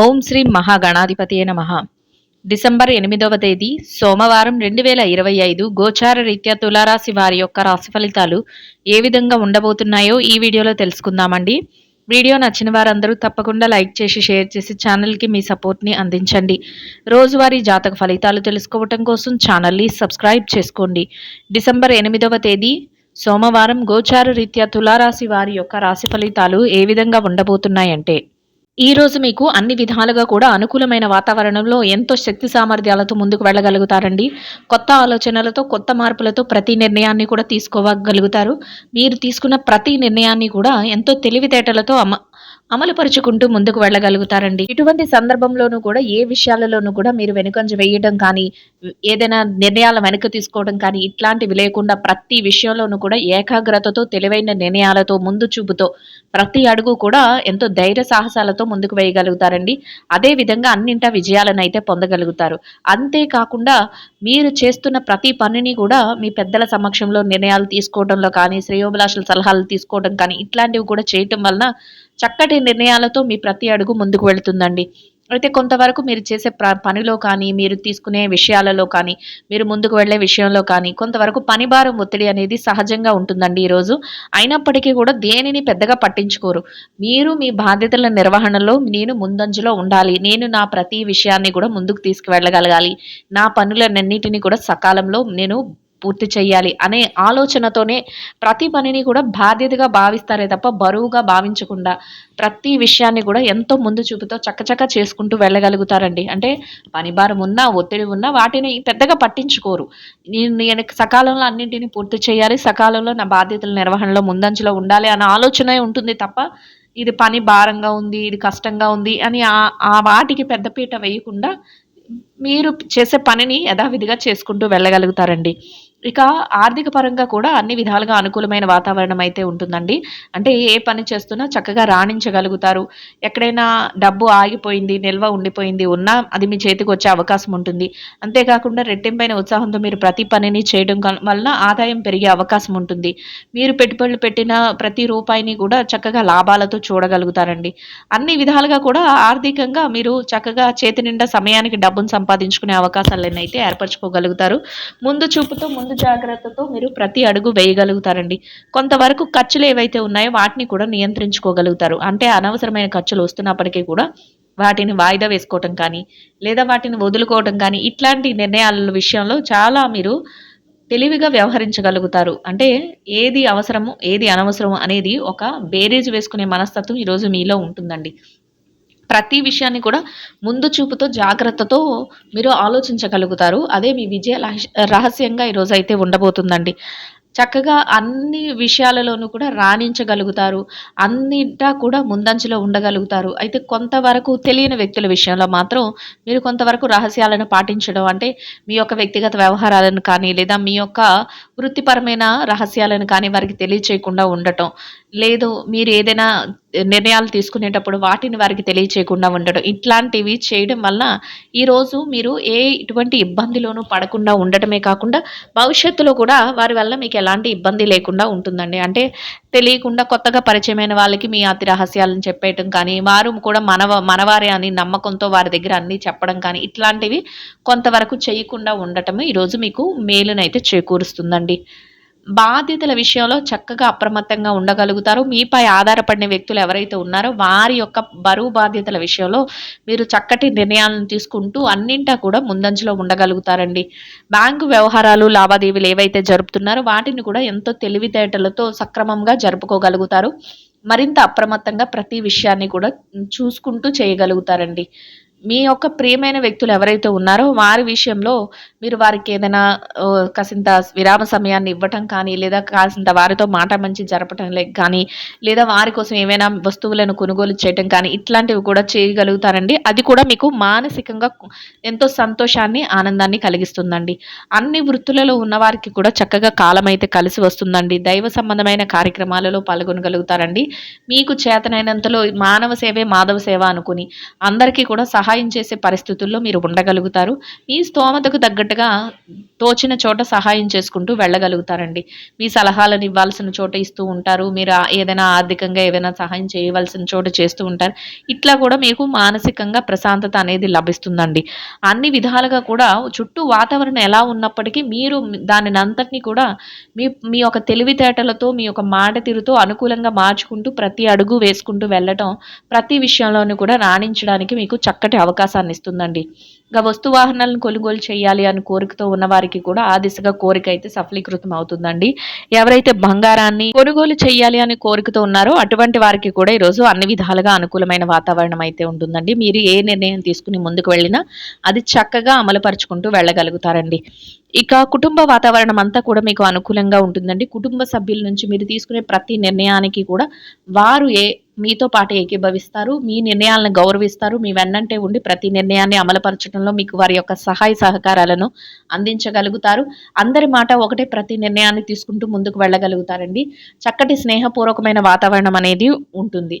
ఓం శ్రీ మహాగణాధిపతియే నమ. డిసెంబర్ ఎనిమిదవ తేదీ సోమవారం రెండు వేల ఇరవై ఐదు గోచార రీత్యా తులారాశి వారి యొక్క రాశి ఫలితాలు ఏ విధంగా ఉండబోతున్నాయో ఈ వీడియోలో తెలుసుకుందామండి. వీడియో నచ్చిన వారందరూ తప్పకుండా లైక్ చేసి షేర్ చేసి ఛానల్కి మీ సపోర్ట్ని అందించండి. రోజువారీ జాతక ఫలితాలు తెలుసుకోవటం కోసం ఛానల్ని సబ్స్క్రైబ్ చేసుకోండి. డిసెంబర్ ఎనిమిదవ తేదీ సోమవారం గోచార రీత్యా తులారాశి వారి యొక్క రాశి ఫలితాలు ఏ విధంగా ఉండబోతున్నాయంటే ఈ రోజు మీకు అన్ని విధాలుగా కూడా అనుకూలమైన వాతావరణంలో ఎంతో శక్తి సామర్థ్యాలతో ముందుకు వెళ్ళగలుగుతారండి. కొత్త ఆలోచనలతో కొత్త మార్పులతో ప్రతి నిర్ణయాన్ని కూడా తీసుకోగలుగుతారు మీరు తీసుకున్న ప్రతి నిర్ణయాన్ని కూడా ఎంతో తెలివితేటలతో అమలుపరుచుకుంటూ ముందుకు వెళ్ళగలుగుతారండి. ఇటువంటి సందర్భంలోనూ కూడా ఏ విషయాలలోనూ కూడా మీరు వెనుకంజ వేయడం కానీ ఏదైనా నిర్ణయాల వెనుక తీసుకోవడం కానీ ఇట్లాంటివి లేకుండా ప్రతి విషయంలోనూ కూడా ఏకాగ్రతతో తెలివైన నిర్ణయాలతో ముందు చూపుతో ప్రతి అడుగు కూడా ఎంతో ధైర్య సాహసాలతో ముందుకు వేయగలుగుతారండి. అదే విధంగా అన్నింటా విజయాలను అయితే పొందగలుగుతారు. అంతేకాకుండా మీరు చేస్తున్న ప్రతి పనిని కూడా మీ పెద్దల సమక్షంలో నిర్ణయాలు తీసుకోవడంలో కానీ శ్రేయోభిలాషుల సలహాలు తీసుకోవడం కానీ ఇట్లాంటివి కూడా చేయటం వలన చక్కటి నిర్ణయాలతో మీ ప్రతి అడుగు ముందుకు వెళుతుందండి. అయితే కొంతవరకు మీరు చేసే ప్ర పనిలో కానీ మీరు తీసుకునే విషయాలలో కానీ మీరు ముందుకు వెళ్ళే విషయంలో కానీ కొంతవరకు పనిభారం ఒత్తిడి అనేది సహజంగా ఉంటుందండి ఈరోజు. అయినప్పటికీ కూడా దేనిని పెద్దగా పట్టించుకోరు. మీరు మీ బాధ్యతల నిర్వహణలో నేను ముందంజలో ఉండాలి. నేను నా ప్రతి విషయాన్ని కూడా ముందుకు తీసుకువెళ్ళగలగాలి. నా పనులన్నింటినీ కూడా సకాలంలో నేను పూర్తి చేయాలి అనే ఆలోచనతోనే ప్రతి పనిని కూడా బాధ్యతగా భావిస్తారే తప్ప బరువుగా భావించకుండా ప్రతి విషయాన్ని కూడా ఎంతో ముందు చూపుతో చక్కచక్క చేసుకుంటూ వెళ్ళగలుగుతారండి. అంటే పని భారం ఉన్నా ఒత్తిడి ఉన్నా వాటిని పెద్దగా పట్టించుకోరు. నేను నేను సకాలంలో అన్నింటినీ పూర్తి చేయాలి సకాలంలో నా బాధ్యతల నిర్వహణలో ముందంజలో ఉండాలి అన్న ఆలోచనే ఉంటుంది తప్ప ఇది పని భారంగా ఉంది ఇది కష్టంగా ఉంది అని ఆ వాటికి పెద్దపీట వేయకుండా మీరు చేసే పనిని యథావిధిగా చేసుకుంటూ వెళ్ళగలుగుతారండి. ఇక ఆర్థిక పరంగా కూడా అన్ని విధాలుగా అనుకూలమైన వాతావరణం అయితే ఉంటుందండి. అంటే ఏ పని చేస్తున్నా చక్కగా రాణించగలుగుతారు. ఎక్కడైనా డబ్బు ఆగిపోయింది నిల్వ ఉండిపోయింది ఉన్నా అది మీ చేతికి వచ్చే అవకాశం ఉంటుంది. అంతేకాకుండా రెట్టింపైన ఉత్సాహంతో మీరు ప్రతి పనిని చేయడం వలన ఆదాయం పెరిగే అవకాశం ఉంటుంది. మీరు పెట్టుబడులు పెట్టిన ప్రతి రూపాయిని కూడా చక్కగా లాభాలతో చూడగలుగుతారండి. అన్ని విధాలుగా కూడా ఆర్థికంగా మీరు చక్కగా చేతి నిండా సమయానికి డబ్బును సంపాదించుకునే అవకాశాలను అయితే ఏర్పరచుకోగలుగుతారు. ముందు చూపుతో ముందు జాగ్రత్తతో మీరు ప్రతి అడుగు వేయగలుగుతారండి. కొంతవరకు ఖర్చులు ఏవైతే ఉన్నాయో వాటిని కూడా నియంత్రించుకోగలుగుతారు. అంటే అనవసరమైన ఖర్చులు వస్తున్నప్పటికీ కూడా వాటిని వాయిదా వేసుకోవటం కానీ లేదా వాటిని వదులుకోవటం కానీ ఇట్లాంటి నిర్ణయాల విషయంలో చాలా మీరు తెలివిగా వ్యవహరించగలుగుతారు. అంటే ఏది అవసరము ఏది అనవసరము అనేది ఒక బేరేజ్ వేసుకునే మనస్తత్వం ఈరోజు మీలో ఉంటుందండి. ప్రతి విషయాన్ని కూడా ముందు చూపుతో జాగ్రత్తతో మీరు ఆలోచించగలుగుతారు. అదే మీ విజయ రహస్యంగా ఈరోజు అయితే ఉండబోతుందండి. చక్కగా అన్ని విషయాలలోనూ కూడా రాణించగలుగుతారు. అన్నింటా కూడా ముందంజలో ఉండగలుగుతారు. అయితే కొంతవరకు తెలియని వ్యక్తుల విషయంలో మాత్రం మీరు కొంతవరకు రహస్యాలను పాటించడం అంటే మీ యొక్క వ్యక్తిగత వ్యవహారాలను కానీ లేదా మీ యొక్క వృత్తిపరమైన రహస్యాలను కానీ వారికి తెలియచేయకుండా ఉండటం. లేదు మీరు ఏదైనా నిర్ణయాలు తీసుకునేటప్పుడు వాటిని వారికి తెలియచేయకుండా ఉండడం. ఇట్లాంటివి చేయడం వల్ల ఈరోజు మీరు ఏ ఇటువంటి ఇబ్బందిలోనూ పడకుండా ఉండటమే కాకుండా భవిష్యత్తులో కూడా వారి వల్ల మీకు ఎలాంటి ఇబ్బంది లేకుండా ఉంటుందండి. అంటే తెలియకుండా కొత్తగా పరిచయమైన వాళ్ళకి మీ అతి రహస్యాలను చెప్పేయటం కానీ వారు కూడా మనవ మనవారే అని నమ్మకంతో వారి దగ్గర అన్నీ చెప్పడం కానీ ఇట్లాంటివి కొంతవరకు చేయకుండా ఉండటం ఈరోజు మీకు మేలునైతే చేకూరుస్తుందండి. బాధ్యతల విషయంలో చక్కగా అప్రమత్తంగా ఉండగలుగుతారు. మీపై ఆధారపడిన వ్యక్తులు ఎవరైతే ఉన్నారో వారి యొక్క బరువు బాధ్యతల విషయంలో మీరు చక్కటి నిర్ణయాలను తీసుకుంటూ అన్నింటా కూడా ముందంజలో ఉండగలుగుతారండి. బ్యాంకు వ్యవహారాలు లావాదేవీలు ఏవైతే జరుపుతున్నారో వాటిని కూడా ఎంతో తెలివితేటలతో సక్రమంగా జరుపుకోగలుగుతారు. మరింత అప్రమత్తంగా ప్రతి విషయాన్ని కూడా చూసుకుంటూ చేయగలుగుతారండి. మీ యొక్క ప్రియమైన వ్యక్తులు ఎవరైతే ఉన్నారో వారి విషయంలో మీరు వారికి ఏదైనా కాసింత విరామ సమయాన్ని ఇవ్వటం కానీ లేదా కాసింత వారితో మాట మంచి జరపటం కానీ లేదా వారి కోసం ఏమైనా వస్తువులను కొనుగోలు చేయటం కానీ ఇట్లాంటివి కూడా చేయగలుగుతారండి. అది కూడా మీకు మానసికంగా ఎంతో సంతోషాన్ని ఆనందాన్ని కలిగిస్తుందండి. అన్ని వృత్తులలో ఉన్నవారికి కూడా చక్కగా కాలం అయితే కలిసి వస్తుందండి. దైవ సంబంధమైన కార్యక్రమాలలో పాల్గొనగలుగుతారండి. మీకు చేతనైనంతలో మానవ సేవే మాధవ సేవ అనుకుని అందరికీ కూడా సహాయ సహాయం చేసే పరిస్థితుల్లో మీరు ఉండగలుగుతారు. మీ స్తోమతకు తగ్గట్టుగా తోచిన చోట సహాయం చేసుకుంటూ వెళ్ళగలుగుతారండి. మీ సలహాలను ఇవ్వాల్సిన చోట ఇస్తూ ఉంటారు. మీరు ఏదైనా ఆర్థికంగా ఏదైనా సహాయం చేయవలసిన చోట చేస్తూ ఉంటారు. ఇట్లా కూడా మీకు మానసికంగా ప్రశాంతత అనేది లభిస్తుందండి. అన్ని విధాలుగా కూడా చుట్టూ వాతావరణం ఎలా ఉన్నప్పటికీ మీరు దానిని అంతటినీ కూడా మీ మీ యొక్క తెలివితేటలతో మీ యొక్క మాట తీరుతో అనుకూలంగా మార్చుకుంటూ ప్రతి అడుగు వేసుకుంటూ వెళ్ళటం ప్రతి విషయంలోనూ కూడా రాణించడానికి మీకు చక్కటి అవకాశాన్ని ఇస్తుందండి. ఇంకా వస్తు వాహనాలను కొనుగోలు చేయాలి అని కోరికతో ఉన్న వారికి కూడా ఆ దిశగా కోరిక అయితే సఫలీకృతం అవుతుందండి. ఎవరైతే బంగారాన్ని కొనుగోలు చేయాలి అని కోరికతో ఉన్నారో అటువంటి వారికి కూడా ఈరోజు అన్ని విధాలుగా అనుకూలమైన వాతావరణం అయితే ఉంటుందండి. మీరు ఏ నిర్ణయం తీసుకుని ముందుకు వెళ్ళినా అది చక్కగా అమలుపరుచుకుంటూ వెళ్ళగలుగుతారండి. ఇక కుటుంబ వాతావరణం అంతా కూడా మీకు అనుకూలంగా ఉంటుందండి. కుటుంబ సభ్యుల నుంచి మీరు తీసుకునే ప్రతి నిర్ణయానికి కూడా వారు ఏ మీతో పాటు ఏకీభవిస్తారు. మీ నిర్ణయాలను గౌరవిస్తారు. మీ వెన్నంటే ఉండి ప్రతి నిర్ణయాన్ని అమలుపరచడంలో మీకు వారి యొక్క సహాయ సహకారాలను అందించగలుగుతారు. అందరి మాట ఒకటే ప్రతి నిర్ణయాన్ని తీసుకుంటూ ముందుకు వెళ్ళగలుగుతారండి. చక్కటి స్నేహపూర్వకమైన వాతావరణం అనేది ఉంటుంది.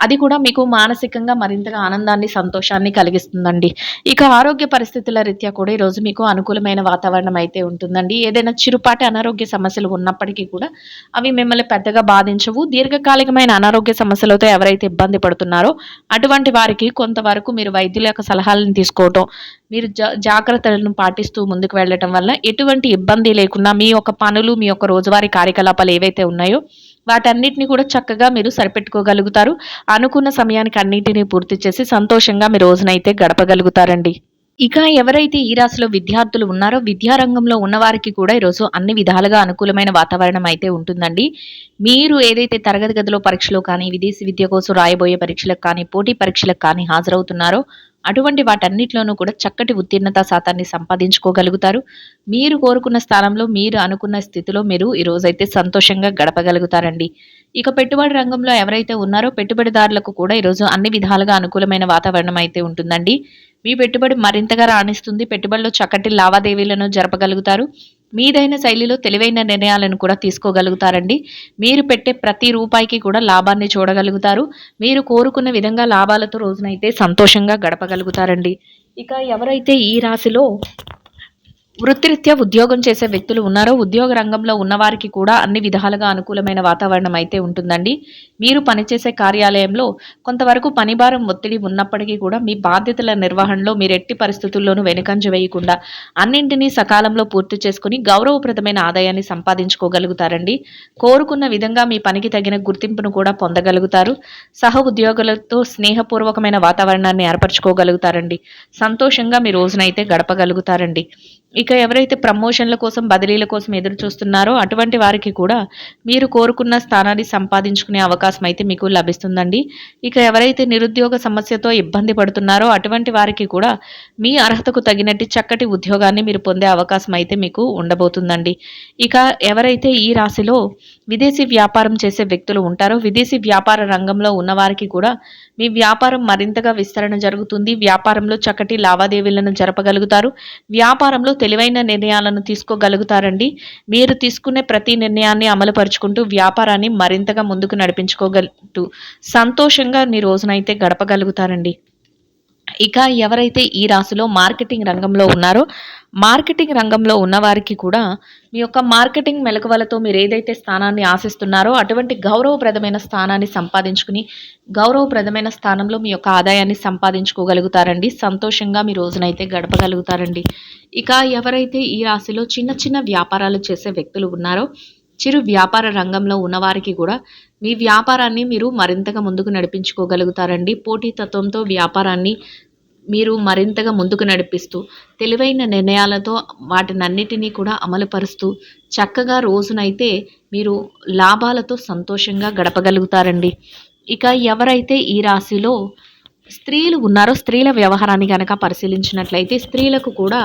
అది కూడా మీకు మానసికంగా మరింతగా ఆనందాన్ని సంతోషాన్ని కలిగిస్తుందండి. ఇక ఆరోగ్య పరిస్థితుల రీత్యా కూడా ఈరోజు మీకు అనుకూలమైన వాతావరణం అయితే ఉంటుందండి. ఏదైనా చిరుపాటి అనారోగ్య సమస్యలు ఉన్నప్పటికీ కూడా అవి మిమ్మల్ని పెద్దగా బాధించవు. దీర్ఘకాలికమైన అనారోగ్య సమస్యలతో ఎవరైతే ఇబ్బంది పడుతున్నారో అటువంటి వారికి కొంతవరకు మీరు వైద్యుల యొక్క సలహాలను తీసుకోవటం మీరు జా జాగ్రత్తలను పాటిస్తూ ముందుకు వెళ్ళటం వల్ల ఎటువంటి ఇబ్బంది లేకుండా మీ యొక్క పనులు మీ యొక్క రోజువారీ కార్యకలాపాలు ఏవైతే ఉన్నాయో వాటన్నిటిని కూడా చక్కగా మీరు సరిపెట్టుకోగలుగుతారు. అనుకున్న సమయానికి అన్నింటినీ పూర్తి చేసి సంతోషంగా మీ రోజునైతే గడపగలుగుతారండి. ఇక ఎవరైతే ఈ రాశిలో విద్యార్థులు ఉన్నారో విద్యారంగంలో ఉన్నవారికి కూడా ఈరోజు అన్ని విధాలుగా అనుకూలమైన వాతావరణం అయితే ఉంటుందండి. మీరు ఏదైతే తరగతి గదిలో పరీక్షలో కానీ విదేశీ విద్య కోసం రాయబోయే పరీక్షలకు కానీ పోటీ పరీక్షలకు కానీ హాజరవుతున్నారో అటువంటి వాటన్నిటిలోనూ కూడా చక్కటి ఉత్తీర్ణత శాతాన్ని సంపాదించుకోగలుగుతారు. మీరు కోరుకున్న స్థానంలో మీరు అనుకున్న స్థితిలో మీరు ఈరోజైతే సంతోషంగా గడపగలుగుతారండి. ఇక పెట్టుబడి రంగంలో ఎవరైతే ఉన్నారో పెట్టుబడిదారులకు కూడా ఈరోజు అన్ని విధాలుగా అనుకూలమైన వాతావరణం అయితే ఉంటుందండి. మీ పెట్టుబడి మరింతగా రాణిస్తుంది. పెట్టుబడిలో చక్కటి లావాదేవీలను జరపగలుగుతారు. మీదైన శైలిలో తెలివైన నిర్ణయాలను కూడా తీసుకోగలుగుతారండి. మీరు పెట్టే ప్రతి రూపాయికి కూడా లాభాన్ని చూడగలుగుతారు. మీరు కోరుకున్న విధంగా లాభాలతో రోజునైతే సంతోషంగా గడపగలుగుతారండి. ఇక ఎవరైతే ఈ రాశిలో వృత్తిరీత్యా ఉద్యోగం చేసే వ్యక్తులు ఉన్నారో ఉద్యోగ రంగంలో ఉన్నవారికి కూడా అన్ని విధాలుగా అనుకూలమైన వాతావరణం అయితే ఉంటుందండి. మీరు పనిచేసే కార్యాలయంలో కొంతవరకు పనిభారం ఒత్తిడి ఉన్నప్పటికీ కూడా మీ బాధ్యతల నిర్వహణలో మీరు ఎట్టి పరిస్థితుల్లోనూ వెనుకంజ వేయకుండా అన్నింటినీ సకాలంలో పూర్తి చేసుకుని గౌరవప్రదమైన ఆదాయాన్ని సంపాదించుకోగలుగుతారండి. కోరుకున్న విధంగా మీ పనికి తగిన గుర్తింపును కూడా పొందగలుగుతారు. సహ ఉద్యోగులతో స్నేహపూర్వకమైన వాతావరణాన్ని ఏర్పరచుకోగలుగుతారండి. సంతోషంగా మీ రోజునైతే గడపగలుగుతారండి. ఇక ఇక ఎవరైతే ప్రమోషన్ల కోసం బదిలీల కోసం ఎదురు చూస్తున్నారో అటువంటి వారికి కూడా మీరు కోరుకున్న స్థానాన్ని సంపాదించుకునే అవకాశం అయితే మీకు లభిస్తుందండి. ఇక ఎవరైతే నిరుద్యోగ సమస్యతో ఇబ్బంది పడుతున్నారో అటువంటి వారికి కూడా మీ అర్హతకు తగినట్టు చక్కటి ఉద్యోగాన్ని మీరు పొందే అవకాశం అయితే మీకు ఉండబోతుందండి. ఇక ఎవరైతే ఈ రాశిలో విదేశీ వ్యాపారం చేసే వ్యక్తులు ఉంటారో విదేశీ వ్యాపార రంగంలో ఉన్నవారికి కూడా మీ వ్యాపారం మరింతగా విస్తరణ జరుగుతుంది. వ్యాపారంలో చక్కటి లావాదేవీలను జరపగలుగుతారు. వ్యాపారంలో తెలివైన నిర్ణయాలను తీసుకోగలుగుతారండి. మీరు తీసుకునే ప్రతి నిర్ణయాన్ని అమలుపరుచుకుంటూ వ్యాపారాన్ని మరింతగా ముందుకు నడిపించుకోగలుగుతూ సంతోషంగా మీ రోజునైతే గడపగలుగుతారండి. ఇక ఎవరైతే ఈ రాశిలో మార్కెటింగ్ రంగంలో ఉన్నారో మార్కెటింగ్ రంగంలో ఉన్నవారికి కూడా మీ యొక్క మార్కెటింగ్ మెలకువలతో మీరు ఏదైతే స్థానాన్ని ఆశిస్తున్నారో అటువంటి గౌరవప్రదమైన స్థానాన్ని సంపాదించుకుని గౌరవప్రదమైన స్థానంలో మీ యొక్క ఆదాయాన్ని సంపాదించుకోగలుగుతారండి. సంతోషంగా మీ రోజునైతే గడపగలుగుతారండి. ఇక ఎవరైతే ఈ రాశిలో చిన్న చిన్న వ్యాపారాలు చేసే వ్యక్తులు ఉన్నారో చిరు వ్యాపార రంగంలో ఉన్నవారికి కూడా మీ వ్యాపారాన్ని మీరు మరింతగా ముందుకు నడిపించుకోగలుగుతారండి. పోటీతత్వంతో వ్యాపారాన్ని మీరు మరింతగా ముందుకు నడిపిస్తూ తెలివైన నిర్ణయాలతో వాటినన్నిటినీ కూడా అమలుపరుస్తూ చక్కగా రోజునైతే మీరు లాభాలతో సంతోషంగా గడపగలుగుతారండి. ఇక ఎవరైతే ఈ రాశిలో స్త్రీలు ఉన్నారో స్త్రీల వ్యవహారాన్ని కనుక పరిశీలించినట్లయితే స్త్రీలకు కూడా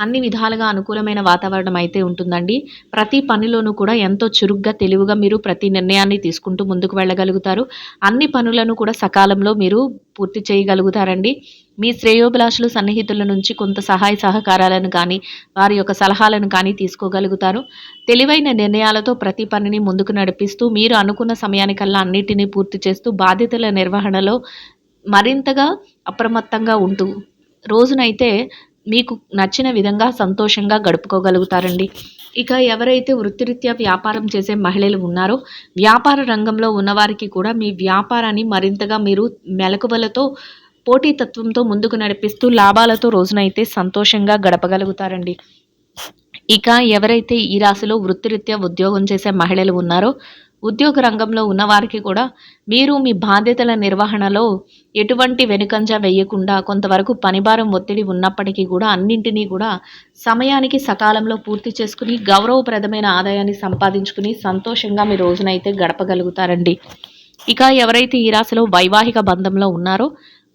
అన్ని విధాలుగా అనుకూలమైన వాతావరణం అయితే ఉంటుందండి. ప్రతి పనిలోనూ కూడా ఎంతో చురుగ్గా తెలివిగా మీరు ప్రతి నిర్ణయాన్ని తీసుకుంటూ ముందుకు వెళ్ళగలుగుతారు. అన్ని పనులను కూడా సకాలంలో మీరు పూర్తి చేయగలుగుతారండి. మీ శ్రేయోభిలాషులు సన్నిహితుల నుంచి కొంత సహాయ సహకారాలను కానీ వారి యొక్క సలహాలను కానీ తీసుకోగలుగుతారు. తెలివైన నిర్ణయాలతో ప్రతి పనిని ముందుకు నడిపిస్తూ మీరు అనుకున్న సమయానికల్లా అన్నిటినీ పూర్తి చేస్తూ బాధ్యతల నిర్వహణలో మరింతగా అప్రమత్తంగా ఉంటూ రోజునైతే మీకు నచ్చిన విధంగా సంతోషంగా గడుపుకోగలుగుతారండి. ఇక ఎవరైతే వృత్తిరీత్యా వ్యాపారం చేసే మహిళలు ఉన్నారో వ్యాపార రంగంలో ఉన్నవారికి కూడా మీ వ్యాపారాన్ని మరింతగా మీరు మెలకువలతో పోటీతత్వంతో ముందుకు నడిపిస్తూ లాభాలతో రోజునైతే సంతోషంగా గడపగలుగుతారండి. ఇక ఎవరైతే ఈ రాశిలో వృత్తిరీత్యా ఉద్యోగం చేసే మహిళలు ఉన్నారో ఉద్యోగ రంగంలో ఉన్నవారికి కూడా మీరు మీ బాధ్యతల నిర్వహణలో ఎటువంటి వెనుకంజ వేయకుండా కొంతవరకు పనిభారం ఒత్తిడి ఉన్నప్పటికీ కూడా అన్నింటినీ కూడా సమయానికి సకాలంలో పూర్తి చేసుకుని గౌరవప్రదమైన ఆదాయాన్ని సంపాదించుకుని సంతోషంగా మీ రోజునైతే గడపగలుగుతారండి. ఇక ఎవరైతే ఈ రాశిలో వైవాహిక బంధంలో ఉన్నారో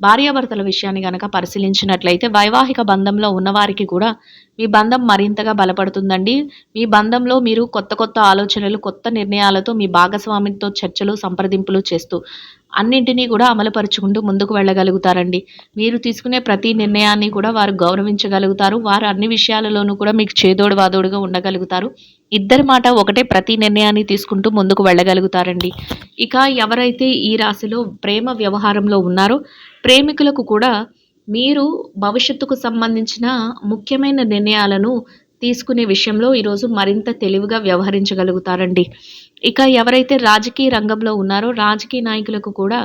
భార్యాభర్తల విషయాన్ని గనక పరిశీలించినట్లయితే వైవాహిక బంధంలో ఉన్నవారికి కూడా మీ బంధం మరింతగా బలపడుతుందండి. మీ బంధంలో మీరు కొత్త కొత్త ఆలోచనలు కొత్త నిర్ణయాలతో మీ భాగస్వామితో చర్చలు సంప్రదింపులు చేస్తూ అన్నింటినీ కూడా అమలుపరుచుకుంటూ ముందుకు వెళ్ళగలుగుతారండి. మీరు తీసుకునే ప్రతి నిర్ణయాన్ని కూడా వారు గౌరవించగలుగుతారు. వారు అన్ని విషయాలలోనూ కూడా మీకు చేదోడు వాదోడుగా ఉండగలుగుతారు. ఇద్దరి మాట ఒకటే ప్రతి నిర్ణయాన్ని తీసుకుంటూ ముందుకు వెళ్ళగలుగుతారండి. ఇక ఎవరైతే ఈ రాశిలో ప్రేమ వ్యవహారంలో ఉన్నారో ప్రేమికులకు కూడా మీరు భవిష్యత్తుకు సంబంధించిన ముఖ్యమైన నిర్ణయాలను తీసుకునే విషయంలో ఈరోజు మరింత తెలివిగా వ్యవహరించగలుగుతారండి. ఇక ఎవరైతే రాజకీయ రంగంలో ఉన్నారో రాజకీయ నాయకులకు కూడా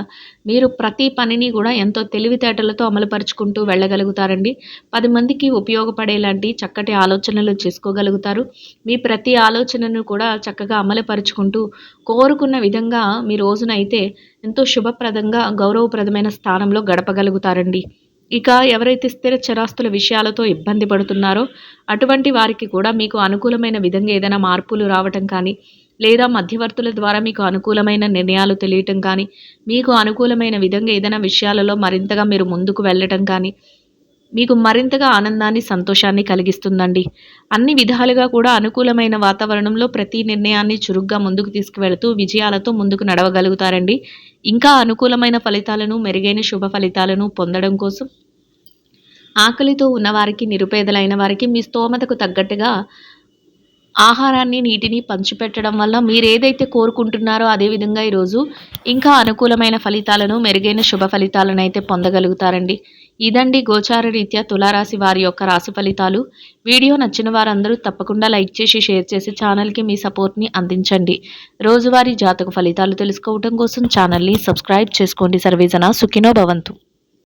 మీరు ప్రతి పనిని కూడా ఎంతో తెలివితేటలతో అమలుపరుచుకుంటూ వెళ్ళగలుగుతారండి. పది మందికి ఉపయోగపడేలాంటి చక్కటి ఆలోచనలు చేసుకోగలుగుతారు. మీ ప్రతి ఆలోచనను కూడా చక్కగా అమలుపరుచుకుంటూ కోరుకున్న విధంగా మీ రోజునైతే ఎంతో శుభప్రదంగా గౌరవప్రదమైన స్థానంలో గడపగలుగుతారండి. ఇక ఎవరైతే స్థిర చరాస్తుల విషయాలతో ఇబ్బంది పడుతున్నారో అటువంటి వారికి కూడా మీకు అనుకూలమైన విధంగా ఏదైనా మార్పులు రావటం కానీ లేదా మధ్యవర్తుల ద్వారా మీకు అనుకూలమైన నిర్ణయాలు తెలియటం కానీ మీకు అనుకూలమైన విధంగా ఏదైనా విషయాలలో మరింతగా మీరు ముందుకు వెళ్ళటం కానీ మీకు మరింతగా ఆనందాన్ని సంతోషాన్ని కలిగిస్తుందండి. అన్ని విధాలుగా కూడా అనుకూలమైన వాతావరణంలో ప్రతి నిర్ణయాన్ని చురుగ్గా ముందుకు తీసుకువెళుతూ విజయాలతో ముందుకు నడవగలుగుతారండి. ఇంకా అనుకూలమైన ఫలితాలను మెరుగైన శుభ ఫలితాలను పొందడం కోసం ఆకలితో ఉన్నవారికి నిరుపేదలైన వారికి మీ స్తోమతకు తగ్గట్టుగా ఆహారాన్ని నీటిని పంచిపెట్టడం వల్ల మీరు ఏదైతే కోరుకుంటున్నారో అదేవిధంగా ఈరోజు ఇంకా అనుకూలమైన ఫలితాలను మెరుగైన శుభ ఫలితాలను అయితే పొందగలుగుతారండి. ఇదండి గోచార రీత్యా తులారాశి వారి యొక్క రాశి ఫలితాలు. వీడియో నచ్చిన వారందరూ తప్పకుండా లైక్ చేసి షేర్ చేసి ఛానల్కి మీ సపోర్ట్ని అందించండి. రోజువారీ జాతక ఫలితాలు తెలుసుకోవడం కోసం ఛానల్ని సబ్స్క్రైబ్ చేసుకోండి. సర్వేజన సుఖినో భవంతు.